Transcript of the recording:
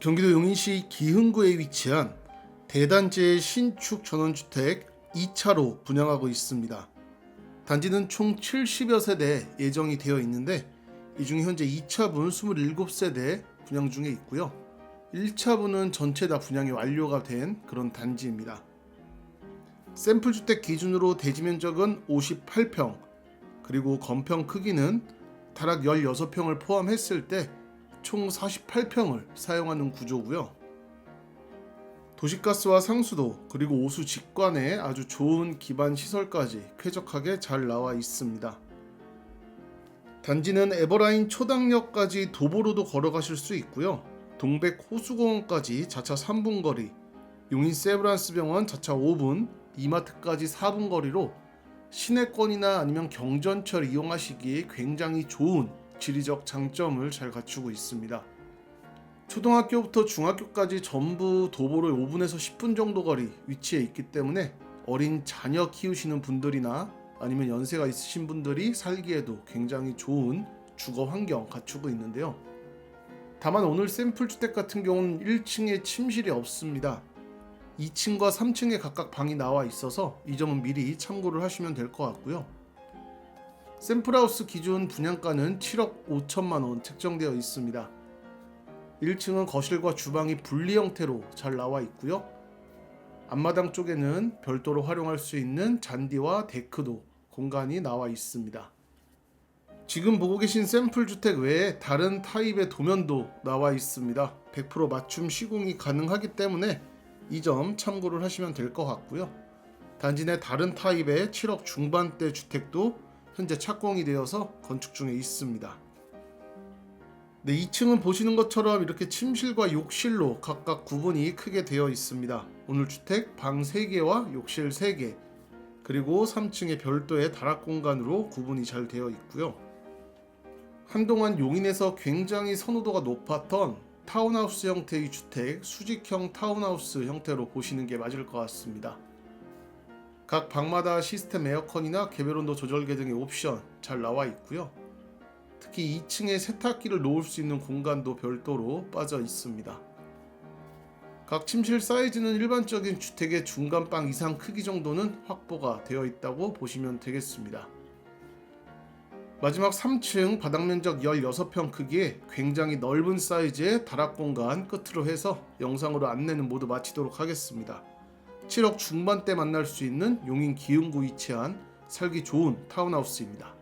경기도 용인시 기흥구에 위치한 대단지의 신축 전원주택 2차로 분양하고 있습니다. 단지는 총 70여 세대 예정이 되어 있는데 이 중에 현재 2차분 27세대 분양 중에 있고요. 1차분은 전체 다 분양이 완료가 된 그런 단지입니다. 샘플 주택 기준으로 대지 면적은 58평, 그리고 건평 크기는 다락 16평을 포함했을 때 총 48평을 사용하는 구조고요. 도시가스와 상수도 그리고 오수 직관에 아주 좋은 기반 시설까지 쾌적하게 잘 나와 있습니다. 단지는 에버라인 초당역까지 도보로도 걸어가실 수 있고요. 동백 호수공원까지 자차 3분 거리, 용인 세브란스 병원 자차 5분, 이마트까지 4분 거리로 시내권이나 아니면 경전철 이용하시기에 굉장히 좋은 지리적 장점을 잘 갖추고 있습니다. 초등학교부터 중학교까지 전부 도보로 5분에서 10분 정도 거리 위치해 있기 때문에 어린 자녀 키우시는 분들이나 아니면 연세가 있으신 분들이 살기에도 굉장히 좋은 주거 환경 갖추고 있는데요. 다만 오늘 샘플 주택 같은 경우는 1층에 침실이 없습니다. 2층과 3층에 각각 방이 나와 있어서 이 점은 미리 참고를 하시면 될 것 같고요. 샘플하우스 기준 분양가는 7억 5천만 원 책정되어 있습니다. 1층은 거실과 주방이 분리 형태로 잘 나와 있고요. 앞마당 쪽에는 별도로 활용할 수 있는 잔디와 데크도 공간이 나와 있습니다. 지금 보고 계신 샘플 주택 외에 다른 타입의 도면도 나와 있습니다. 100% 맞춤 시공이 가능하기 때문에 이 점 참고를 하시면 될 것 같고요. 단지 내 다른 타입의 7억 중반대 주택도 현재 착공이 되어서 건축 중에 있습니다. 네, 2층은 보시는 것처럼 이렇게 침실과 욕실로 각각 구분이 크게 되어 있습니다. 오늘 주택 방 3개와 욕실 3개, 그리고 3층에 별도의 다락 공간으로 구분이 잘 되어 있고요. 한동안 용인에서 굉장히 선호도가 높았던 타운하우스 형태의 주택, 수직형 타운하우스 형태로 보시는 게 맞을 것 같습니다. 각 방마다 시스템 에어컨이나 개별 온도 조절계 등의 옵션 잘 나와 있고요. 특히 2층에 세탁기를 놓을 수 있는 공간도 별도로 빠져 있습니다. 각 침실 사이즈는 일반적인 주택의 중간방 이상 크기 정도는 확보가 되어 있다고 보시면 되겠습니다. 마지막 3층 바닥 면적 16평 크기의 굉장히 넓은 사이즈의 다락 공간 끝으로 해서 영상으로 안내는 모두 마치도록 하겠습니다. 7억 중반대 만날 수 있는 용인 기흥구 위치한 살기 좋은 타운하우스입니다.